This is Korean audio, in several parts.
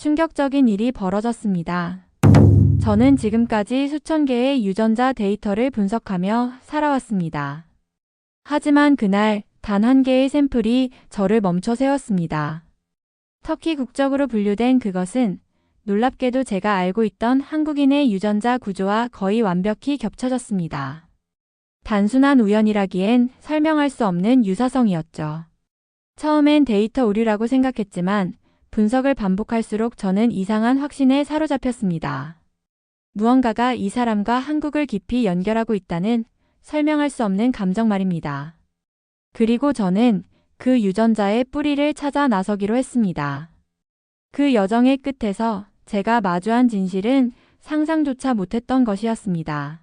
충격적인 일이 벌어졌습니다. 저는 지금까지 수천 개의 유전자 데이터를 분석하며 살아왔습니다. 하지만 그날 단 한 개의 샘플이 저를 멈춰 세웠습니다. 터키 국적으로 분류된 그것은 놀랍게도 제가 알고 있던 한국인의 유전자 구조와 거의 완벽히 겹쳐졌습니다. 단순한 우연이라기엔 설명할 수 없는 유사성이었죠. 처음엔 데이터 오류라고 생각했지만 분석을 반복할수록 저는 이상한 확신에 사로잡혔습니다. 무언가가 이 사람과 한국을 깊이 연결하고 있다는 설명할 수 없는 감정 말입니다. 그리고 저는 그 유전자의 뿌리를 찾아 나서기로 했습니다. 그 여정의 끝에서 제가 마주한 진실은 상상조차 못했던 것이었습니다.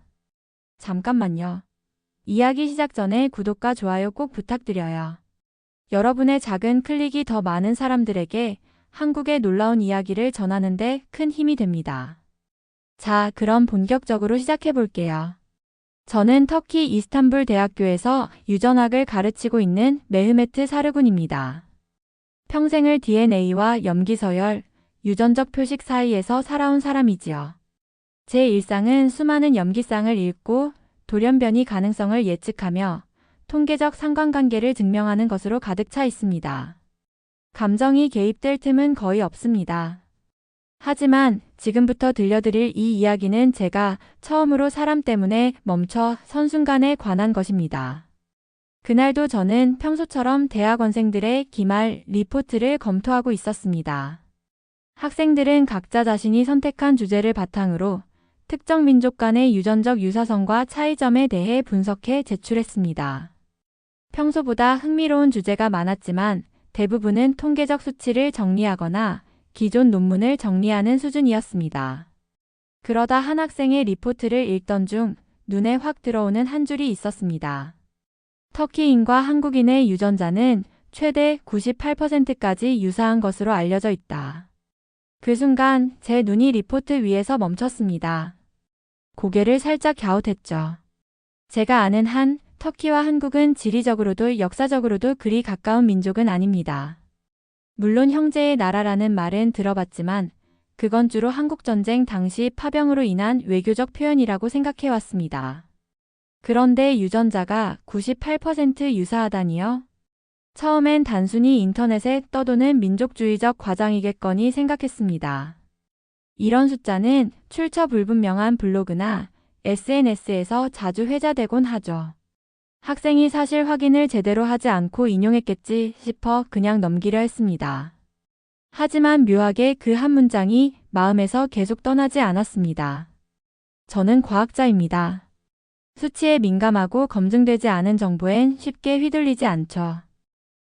잠깐만요. 이야기 시작 전에 구독과 좋아요 꼭 부탁드려요. 여러분의 작은 클릭이 더 많은 사람들에게 한국의 놀라운 이야기를 전하는데 큰 힘이 됩니다. 자, 그럼 본격적으로 시작해 볼게요. 저는 터키 이스탄불 대학교에서 유전학을 가르치고 있는 메흐메트 사르군입니다. 평생을 DNA와 염기서열, 유전적 표식 사이에서 살아온 사람이지요. 제 일상은 수많은 염기쌍을 읽고 돌연변이 가능성을 예측하며 통계적 상관관계를 증명하는 것으로 가득 차 있습니다. 감정이 개입될 틈은 거의 없습니다. 하지만 지금부터 들려드릴 이 이야기는 제가 처음으로 사람 때문에 멈춰 선 순간에 관한 것입니다. 그날도 저는 평소처럼 대학원생들의 기말 리포트를 검토하고 있었습니다. 학생들은 각자 자신이 선택한 주제를 바탕으로 특정 민족 간의 유전적 유사성과 차이점에 대해 분석해 제출했습니다. 평소보다 흥미로운 주제가 많았지만 대부분은 통계적 수치를 정리하거나 기존 논문을 정리하는 수준이었습니다. 그러다 한 학생의 리포트를 읽던 중 눈에 확 들어오는 한 줄이 있었습니다. 터키인과 한국인의 유전자는 최대 98%까지 유사한 것으로 알려져 있다. 그 순간 제 눈이 리포트 위에서 멈췄습니다. 고개를 살짝 갸웃했죠. 제가 아는 한 터키와 한국은 지리적으로도 역사적으로도 그리 가까운 민족은 아닙니다. 물론 형제의 나라라는 말은 들어봤지만 그건 주로 한국전쟁 당시 파병으로 인한 외교적 표현이라고 생각해왔습니다. 그런데 유전자가 98% 유사하다니요? 처음엔 단순히 인터넷에 떠도는 민족주의적 과장이겠거니 생각했습니다. 이런 숫자는 출처 불분명한 블로그나 SNS에서 자주 회자되곤 하죠. 학생이 사실 확인을 제대로 하지 않고 인용했겠지 싶어 그냥 넘기려 했습니다. 하지만 묘하게 그 한 문장이 마음에서 계속 떠나지 않았습니다. 저는 과학자입니다. 수치에 민감하고 검증되지 않은 정보엔 쉽게 휘둘리지 않죠.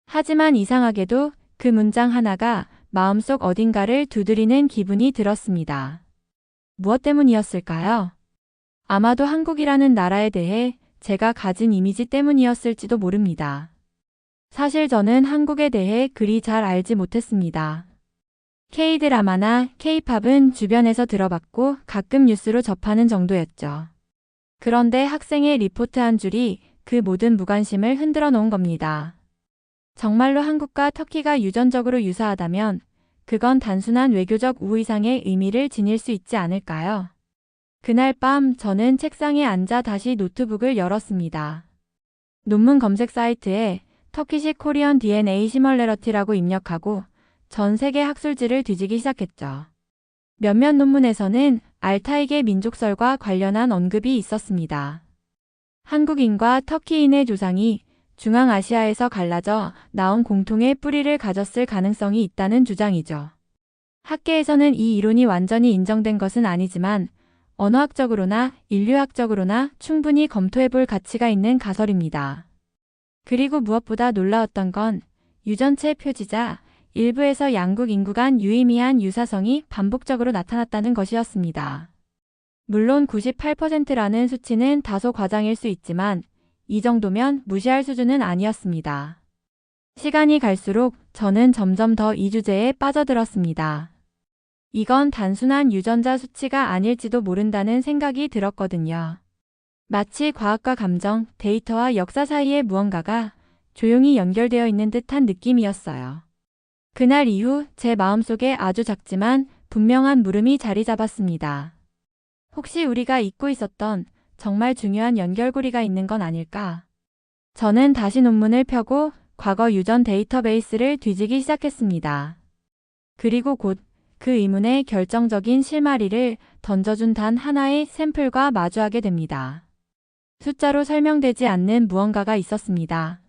하지만 이상하게도 그 문장 하나가 마음속 어딘가를 두드리는 기분이 들었습니다. 무엇 때문이었을까요? 아마도 한국이라는 나라에 대해 제가 가진 이미지 때문이었을지도 모릅니다. 사실 저는 한국에 대해 그리 잘 알지 못했습니다. K-드라마나 K-팝은 주변에서 들어봤고 가끔 뉴스로 접하는 정도였죠. 그런데 학생의 리포트 한 줄이 그 모든 무관심을 흔들어 놓은 겁니다. 정말로 한국과 터키가 유전적으로 유사하다면 그건 단순한 외교적 우의상의 의미를 지닐 수 있지 않을까요? 그날 밤 저는 책상에 앉아 다시 노트북을 열었습니다. 논문 검색 사이트에 터키식 코리언 DNA 시멀레러티라고 입력하고 전 세계 학술지를 뒤지기 시작했죠. 몇몇 논문에서는 알타이계 민족설과 관련한 언급이 있었습니다. 한국인과 터키인의 조상이 중앙아시아에서 갈라져 나온 공통의 뿌리를 가졌을 가능성이 있다는 주장이죠. 학계에서는 이 이론이 완전히 인정된 것은 아니지만 언어학적으로나 인류학적으로나 충분히 검토해 볼 가치가 있는 가설입니다. 그리고 무엇보다 놀라웠던 건 유전체 표지자 일부에서 양국 인구 간 유의미한 유사성이 반복적으로 나타났다는 것이었습니다. 물론 98%라는 수치는 다소 과장일 수 있지만 이 정도면 무시할 수준은 아니었습니다. 시간이 갈수록 저는 점점 더 이 주제에 빠져들었습니다. 이건 단순한 유전자 수치가 아닐지도 모른다는 생각이 들었거든요. 마치 과학과 감정, 데이터와 역사 사이에 무언가가 조용히 연결되어 있는 듯한 느낌이었어요. 그날 이후 제 마음속에 아주 작지만 분명한 물음이 자리 잡았습니다. 혹시 우리가 잊고 있었던 정말 중요한 연결고리가 있는 건 아닐까? 저는 다시 논문을 펴고 과거 유전 데이터베이스를 뒤지기 시작했습니다. 그리고 곧 그 의문의 결정적인 실마리를 던져준 단 하나의 샘플과 마주하게 됩니다. 숫자로 설명되지 않는 무언가가 있었습니다.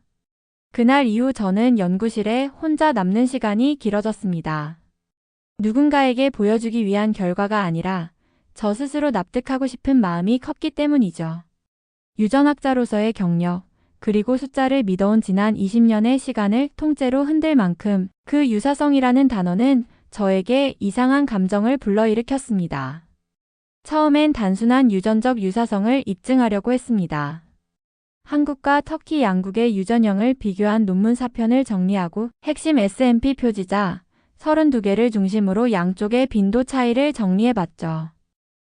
그날 이후 저는 연구실에 혼자 남는 시간이 길어졌습니다. 누군가에게 보여주기 위한 결과가 아니라 저 스스로 납득하고 싶은 마음이 컸기 때문이죠. 유전학자로서의 경력, 그리고 숫자를 믿어온 지난 20년의 시간을 통째로 흔들 만큼 그 유사성이라는 단어는 저에게 이상한 감정을 불러일으켰습니다. 처음엔 단순한 유전적 유사성을 입증하려고 했습니다. 한국과 터키 양국의 유전형을 비교한 논문 사편을 정리하고 핵심 SMP 표지자 32개를 중심으로 양쪽의 빈도 차이를 정리해봤죠.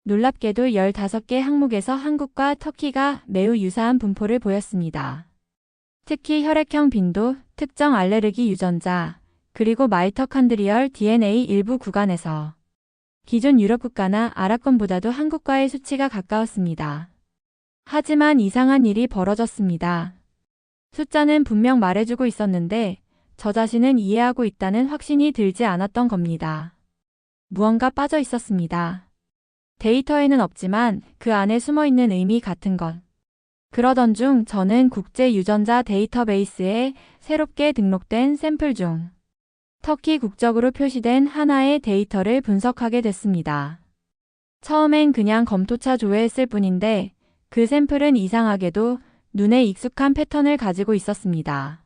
놀랍게도 15개 항목에서 한국과 터키가 매우 유사한 분포를 보였습니다. 특히 혈액형 빈도, 특정 알레르기 유전자, 그리고 마이터칸드리얼 DNA 일부 구간에서 기존 유럽 국가나 아랍권보다도 한국과의 수치가 가까웠습니다. 하지만 이상한 일이 벌어졌습니다. 숫자는 분명 말해주고 있었는데 저 자신은 이해하고 있다는 확신이 들지 않았던 겁니다. 무언가 빠져 있었습니다. 데이터에는 없지만 그 안에 숨어 있는 의미 같은 것. 그러던 중 저는 국제 유전자 데이터베이스에 새롭게 등록된 샘플 중 터키 국적으로 표시된 하나의 데이터를 분석하게 됐습니다. 처음엔 그냥 검토차 조회했을 뿐인데 그 샘플은 이상하게도 눈에 익숙한 패턴을 가지고 있었습니다.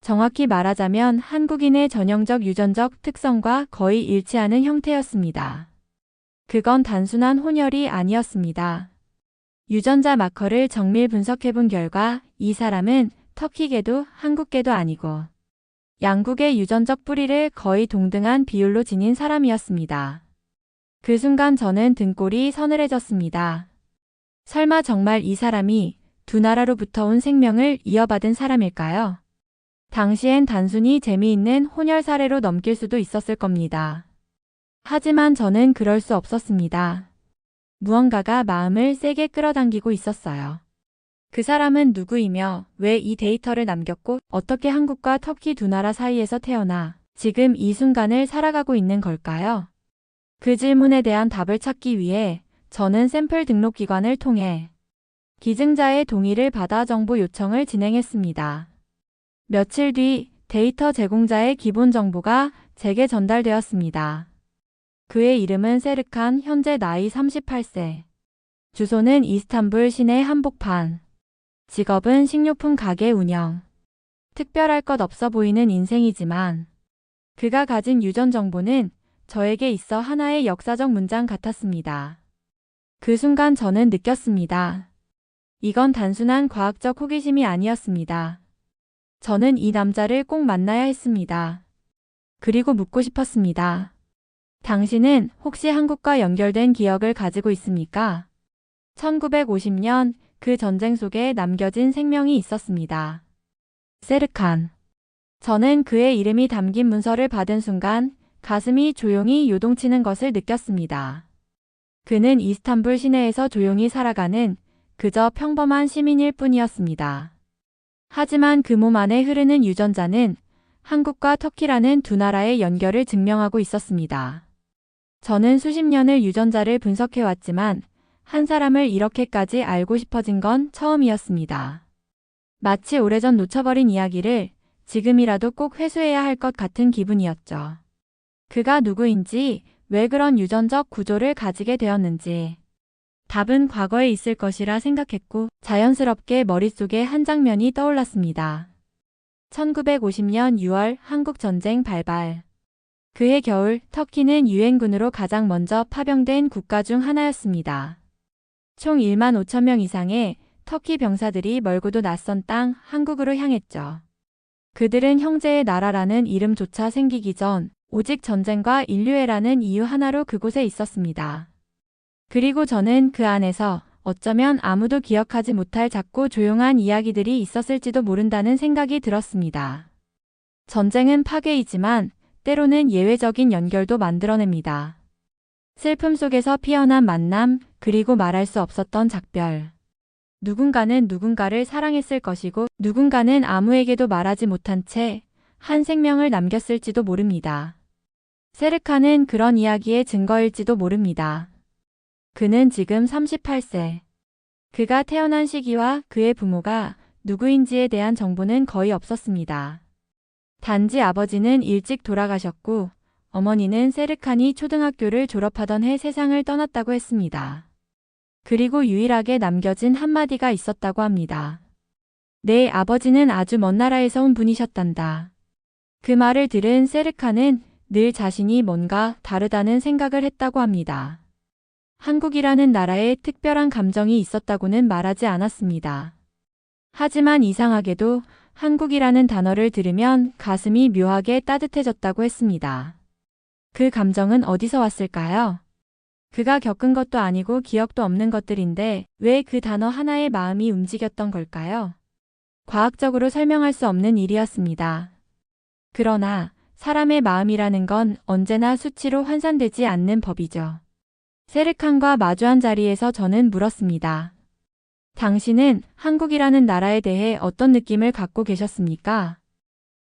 정확히 말하자면 한국인의 전형적 유전적 특성과 거의 일치하는 형태였습니다. 그건 단순한 혼혈이 아니었습니다. 유전자 마커를 정밀 분석해본 결과 이 사람은 터키계도 한국계도 아니고 양국의 유전적 뿌리를 거의 동등한 비율로 지닌 사람이었습니다. 그 순간 저는 등골이 서늘해졌습니다. 설마 정말 이 사람이 두 나라로부터 온 생명을 이어받은 사람일까요? 당시엔 단순히 재미있는 혼혈 사례로 넘길 수도 있었을 겁니다. 하지만 저는 그럴 수 없었습니다. 무언가가 마음을 세게 끌어당기고 있었어요. 그 사람은 누구이며 왜 이 데이터를 남겼고 어떻게 한국과 터키 두 나라 사이에서 태어나 지금 이 순간을 살아가고 있는 걸까요? 그 질문에 대한 답을 찾기 위해 저는 샘플 등록 기관을 통해 기증자의 동의를 받아 정보 요청을 진행했습니다. 며칠 뒤 데이터 제공자의 기본 정보가 제게 전달되었습니다. 그의 이름은 세르칸, 현재 나이 38세. 주소는 이스탄불 시내 한복판. 직업은 식료품 가게 운영. 특별할 것 없어 보이는 인생이지만 그가 가진 유전 정보는 저에게 있어 하나의 역사적 문장 같았습니다. 그 순간 저는 느꼈습니다. 이건 단순한 과학적 호기심이 아니었습니다. 저는 이 남자를 꼭 만나야 했습니다. 그리고 묻고 싶었습니다. 당신은 혹시 한국과 연결된 기억을 가지고 있습니까? 1950년 그 전쟁 속에 남겨진 생명이 있었습니다. 세르칸. 저는 그의 이름이 담긴 문서를 받은 순간 가슴이 조용히 요동치는 것을 느꼈습니다. 그는 이스탄불 시내에서 조용히 살아가는 그저 평범한 시민일 뿐이었습니다. 하지만 그 몸 안에 흐르는 유전자는 한국과 터키라는 두 나라의 연결을 증명하고 있었습니다. 저는 수십 년을 유전자를 분석해왔지만 한 사람을 이렇게까지 알고 싶어진 건 처음이었습니다. 마치 오래전 놓쳐버린 이야기를 지금이라도 꼭 회수해야 할 것 같은 기분이었죠. 그가 누구인지, 왜 그런 유전적 구조를 가지게 되었는지. 답은 과거에 있을 것이라 생각했고 자연스럽게 머릿속에 한 장면이 떠올랐습니다. 1950년 6월 한국전쟁 발발. 그해 겨울 터키는 유엔군으로 가장 먼저 파병된 국가 중 하나였습니다. 총 1만 5천 명 이상의 터키 병사들이 멀고도 낯선 땅 한국으로 향했죠. 그들은 형제의 나라라는 이름조차 생기기 전 오직 전쟁과 인류애라는 이유 하나로 그곳에 있었습니다. 그리고 저는 그 안에서 어쩌면 아무도 기억하지 못할 작고 조용한 이야기들이 있었을지도 모른다는 생각이 들었습니다. 전쟁은 파괴이지만 때로는 예외적인 연결도 만들어냅니다. 슬픔 속에서 피어난 만남, 그리고 말할 수 없었던 작별. 누군가는 누군가를 사랑했을 것이고, 누군가는 아무에게도 말하지 못한 채 한 생명을 남겼을지도 모릅니다. 세르카는 그런 이야기의 증거일지도 모릅니다. 그는 지금 38세. 그가 태어난 시기와 그의 부모가 누구인지에 대한 정보는 거의 없었습니다. 단지 아버지는 일찍 돌아가셨고 어머니는 세르칸이 초등학교를 졸업하던 해 세상을 떠났다고 했습니다. 그리고 유일하게 남겨진 한마디가 있었다고 합니다. 내 아버지는 아주 먼 나라에서 온 분이셨단다. 그 말을 들은 세르칸은 늘 자신이 뭔가 다르다는 생각을 했다고 합니다. 한국이라는 나라에 특별한 감정이 있었다고는 말하지 않았습니다. 하지만 이상하게도 한국이라는 단어를 들으면 가슴이 묘하게 따뜻해졌다고 했습니다. 그 감정은 어디서 왔을까요? 그가 겪은 것도 아니고 기억도 없는 것들인데 왜 그 단어 하나에 마음이 움직였던 걸까요? 과학적으로 설명할 수 없는 일이었습니다. 그러나 사람의 마음이라는 건 언제나 수치로 환산되지 않는 법이죠. 세르칸과 마주한 자리에서 저는 물었습니다. 당신은 한국이라는 나라에 대해 어떤 느낌을 갖고 계셨습니까?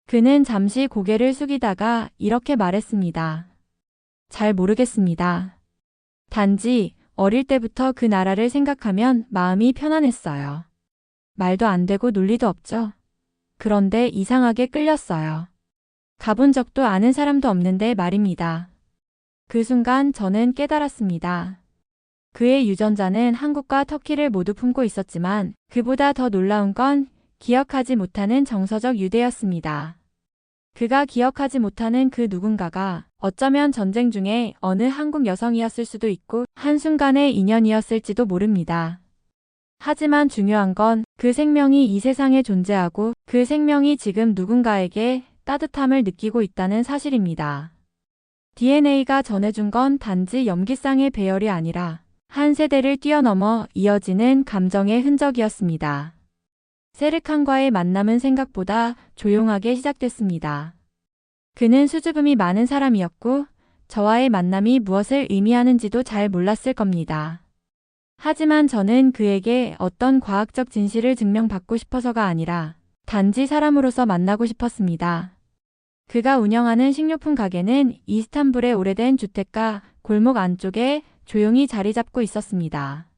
그는 잠시 고개를 숙이다가 이렇게 말했습니다. 잘 모르겠습니다. 단지 어릴 때부터 그 나라를 생각하면 마음이 편안했어요. 말도 안 되고 논리도 없죠. 그런데 이상하게 끌렸어요. 가본 적도 아는 사람도 없는데 말입니다. 그 순간 저는 깨달았습니다. 그의 유전자는 한국과 터키를 모두 품고 있었지만 그보다 더 놀라운 건 기억하지 못하는 정서적 유대였습니다. 그가 기억하지 못하는 그 누군가가 어쩌면 전쟁 중에 어느 한국 여성이었을 수도 있고 한순간의 인연이었을지도 모릅니다. 하지만 중요한 건 그 생명이 이 세상에 존재하고 그 생명이 지금 누군가에게 따뜻함을 느끼고 있다는 사실입니다. DNA가 전해준 건 단지 염기쌍의 배열이 아니라 한 세대를 뛰어넘어 이어지는 감정의 흔적이었습니다. 세르칸과의 만남은 생각보다 조용하게 시작됐습니다. 그는 수줍음이 많은 사람이었고 저와의 만남이 무엇을 의미하는지도 잘 몰랐을 겁니다. 하지만 저는 그에게 어떤 과학적 진실을 증명받고 싶어서가 아니라 단지 사람으로서 만나고 싶었습니다. 그가 운영하는 식료품 가게는 이스탄불의 오래된 주택가 골목 안쪽에 조용히 자리 잡고 있었습니다.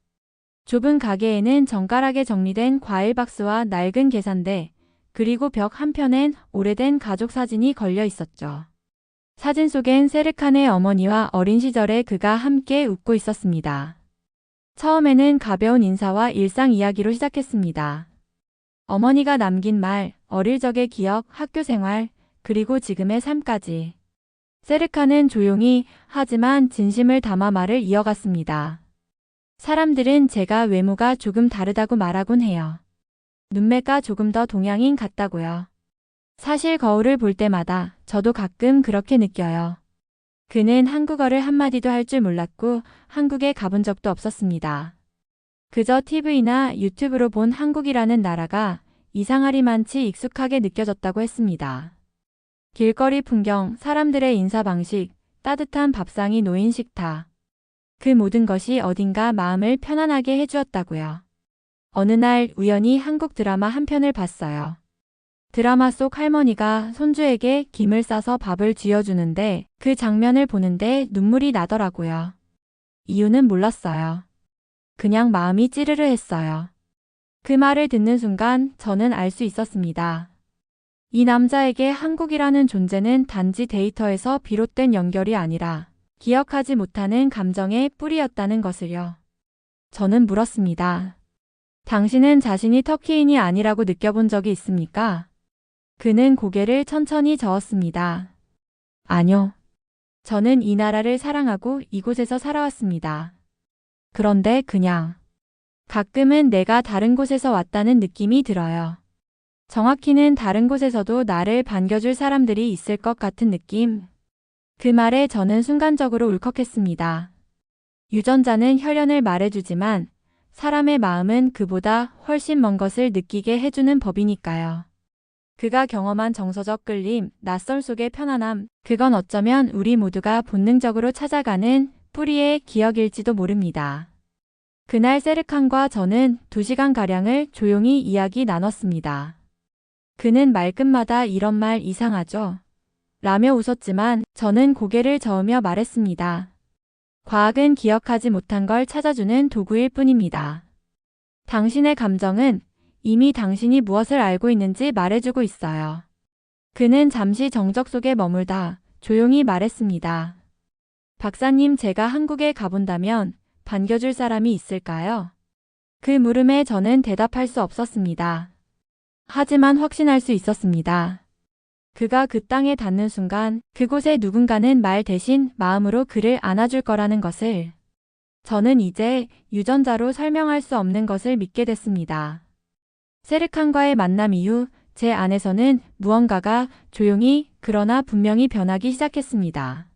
좁은 가게에는 정갈하게 정리된 과일 박스와 낡은 계산대, 그리고 벽 한편엔 오래된 가족 사진이 걸려 있었죠. 사진 속엔 세르칸의 어머니와 어린 시절에 그가 함께 웃고 있었습니다. 처음에는 가벼운 인사와 일상 이야기로 시작했습니다. 어머니가 남긴 말, 어릴 적의 기억, 학교 생활, 그리고 지금의 삶까지. 세르카는 조용히 하지만 진심을 담아 말을 이어갔습니다. 사람들은 제가 외모가 조금 다르다고 말하곤 해요. 눈매가 조금 더 동양인 같다고요. 사실 거울을 볼 때마다 저도 가끔 그렇게 느껴요. 그는 한국어를 한마디도 할 줄 몰랐고 한국에 가본 적도 없었습니다. 그저 TV나 유튜브로 본 한국이라는 나라가 이상하리만치 익숙하게 느껴졌다고 했습니다. 길거리 풍경, 사람들의 인사 방식, 따뜻한 밥상이 놓인 식탁. 그 모든 것이 어딘가 마음을 편안하게 해주었다고요. 어느 날 우연히 한국 드라마 한 편을 봤어요. 드라마 속 할머니가 손주에게 김을 싸서 밥을 쥐어주는데 그 장면을 보는데 눈물이 나더라고요. 이유는 몰랐어요. 그냥 마음이 찌르르 했어요. 그 말을 듣는 순간 저는 알 수 있었습니다. 이 남자에게 한국이라는 존재는 단지 데이터에서 비롯된 연결이 아니라 기억하지 못하는 감정의 뿌리였다는 것을요. 저는 물었습니다. 당신은 자신이 터키인이 아니라고 느껴본 적이 있습니까? 그는 고개를 천천히 저었습니다. 아니요. 저는 이 나라를 사랑하고 이곳에서 살아왔습니다. 그런데 그냥 가끔은 내가 다른 곳에서 왔다는 느낌이 들어요. 정확히는 다른 곳에서도 나를 반겨줄 사람들이 있을 것 같은 느낌. 그 말에 저는 순간적으로 울컥했습니다. 유전자는 혈연을 말해주지만 사람의 마음은 그보다 훨씬 먼 것을 느끼게 해주는 법이니까요. 그가 경험한 정서적 끌림, 낯설 속의 편안함, 그건 어쩌면 우리 모두가 본능적으로 찾아가는 뿌리의 기억일지도 모릅니다. 그날 세르칸과 저는 두 시간가량을 조용히 이야기 나눴습니다. 그는 말끝마다 이런 말 이상하죠? 라며 웃었지만 저는 고개를 저으며 말했습니다. 과학은 기억하지 못한 걸 찾아주는 도구일 뿐입니다. 당신의 감정은 이미 당신이 무엇을 알고 있는지 말해주고 있어요. 그는 잠시 정적 속에 머물다 조용히 말했습니다. 박사님, 제가 한국에 가본다면 반겨줄 사람이 있을까요? 그 물음에 저는 대답할 수 없었습니다. 하지만 확신할 수 있었습니다. 그가 그 땅에 닿는 순간 그곳에 누군가는 말 대신 마음으로 그를 안아줄 거라는 것을 저는 이제 유전자로 설명할 수 없는 것을 믿게 됐습니다. 세르칸과의 만남 이후 제 안에서는 무언가가 조용히 그러나 분명히 변하기 시작했습니다.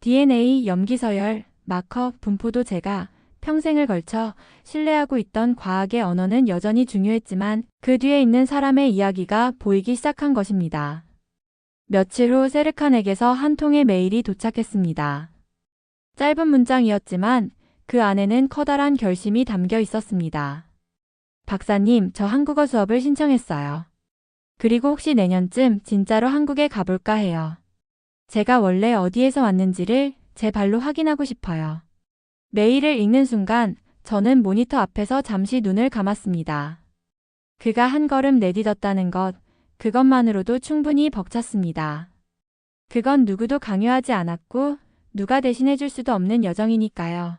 DNA, 염기서열, 마커, 분포도 제가 평생을 걸쳐 신뢰하고 있던 과학의 언어는 여전히 중요했지만 그 뒤에 있는 사람의 이야기가 보이기 시작한 것입니다. 며칠 후 세르칸에게서 한 통의 메일이 도착했습니다. 짧은 문장이었지만 그 안에는 커다란 결심이 담겨 있었습니다. 박사님, 저 한국어 수업을 신청했어요. 그리고 혹시 내년쯤 진짜로 한국에 가볼까 해요. 제가 원래 어디에서 왔는지를 제 발로 확인하고 싶어요. 메일을 읽는 순간 저는 모니터 앞에서 잠시 눈을 감았습니다. 그가 한 걸음 내딛었다는 것, 그것만으로도 충분히 벅찼습니다. 그건 누구도 강요하지 않았고 누가 대신해 줄 수도 없는 여정이니까요.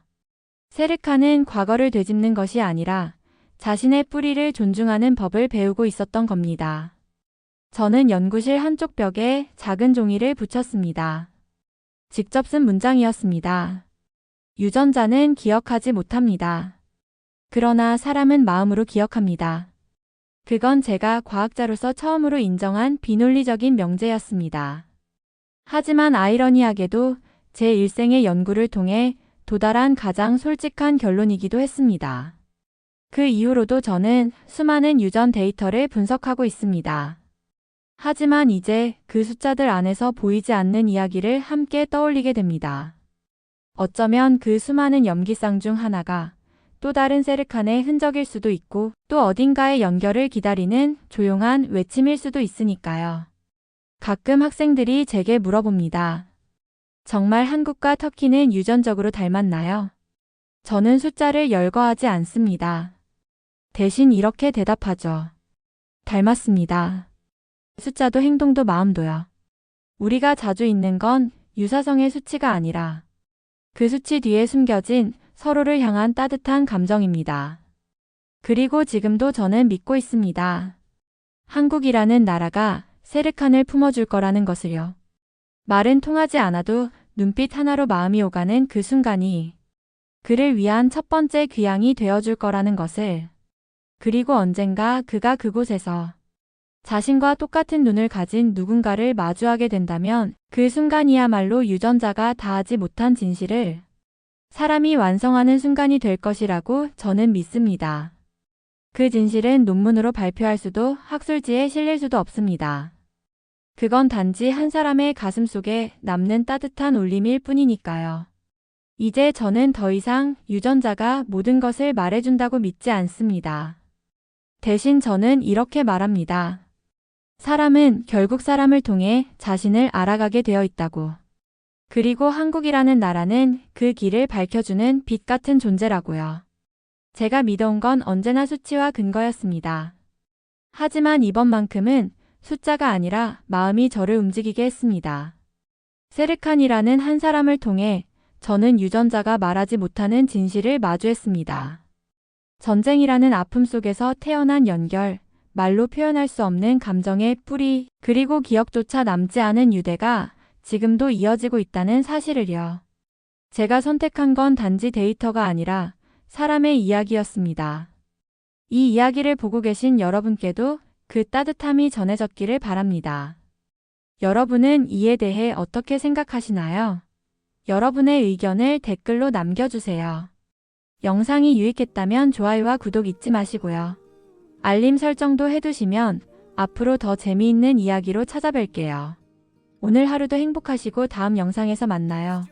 세르카는 과거를 되짚는 것이 아니라 자신의 뿌리를 존중하는 법을 배우고 있었던 겁니다. 저는 연구실 한쪽 벽에 작은 종이를 붙였습니다. 직접 쓴 문장이었습니다. 유전자는 기억하지 못합니다. 그러나 사람은 마음으로 기억합니다. 그건 제가 과학자로서 처음으로 인정한 비논리적인 명제였습니다. 하지만 아이러니하게도 제 일생의 연구를 통해 도달한 가장 솔직한 결론이기도 했습니다. 그 이후로도 저는 수많은 유전 데이터를 분석하고 있습니다. 하지만 이제 그 숫자들 안에서 보이지 않는 이야기를 함께 떠올리게 됩니다. 어쩌면 그 수많은 염기쌍 중 하나가 또 다른 세르칸의 흔적일 수도 있고 또 어딘가의 연결을 기다리는 조용한 외침일 수도 있으니까요. 가끔 학생들이 제게 물어봅니다. 정말 한국과 터키는 유전적으로 닮았나요? 저는 숫자를 열거하지 않습니다. 대신 이렇게 대답하죠. 닮았습니다. 숫자도 행동도 마음도요. 우리가 자주 잊는 건 유사성의 수치가 아니라 그 수치 뒤에 숨겨진 서로를 향한 따뜻한 감정입니다. 그리고 지금도 저는 믿고 있습니다. 한국이라는 나라가 세르칸을 품어줄 거라는 것을요. 말은 통하지 않아도 눈빛 하나로 마음이 오가는 그 순간이 그를 위한 첫 번째 귀향이 되어줄 거라는 것을 그리고 언젠가 그가 그곳에서 자신과 똑같은 눈을 가진 누군가를 마주하게 된다면 그 순간이야말로 유전자가 다하지 못한 진실을 사람이 완성하는 순간이 될 것이라고 저는 믿습니다. 그 진실은 논문으로 발표할 수도 학술지에 실릴 수도 없습니다. 그건 단지 한 사람의 가슴 속에 남는 따뜻한 울림일 뿐이니까요. 이제 저는 더 이상 유전자가 모든 것을 말해준다고 믿지 않습니다. 대신 저는 이렇게 말합니다. 사람은 결국 사람을 통해 자신을 알아가게 되어 있다고. 그리고 한국이라는 나라는 그 길을 밝혀주는 빛 같은 존재라고요. 제가 믿어온 건 언제나 수치와 근거였습니다. 하지만 이번만큼은 숫자가 아니라 마음이 저를 움직이게 했습니다. 세르칸이라는 한 사람을 통해 저는 유전자가 말하지 못하는 진실을 마주했습니다. 전쟁이라는 아픔 속에서 태어난 연결, 말로 표현할 수 없는 감정의 뿌리, 그리고 기억조차 남지 않은 유대가 지금도 이어지고 있다는 사실을요. 제가 선택한 건 단지 데이터가 아니라 사람의 이야기였습니다. 이 이야기를 보고 계신 여러분께도 그 따뜻함이 전해졌기를 바랍니다. 여러분은 이에 대해 어떻게 생각하시나요? 여러분의 의견을 댓글로 남겨주세요. 영상이 유익했다면 좋아요와 구독 잊지 마시고요. 알림 설정도 해두시면 앞으로 더 재미있는 이야기로 찾아뵐게요. 오늘 하루도 행복하시고 다음 영상에서 만나요.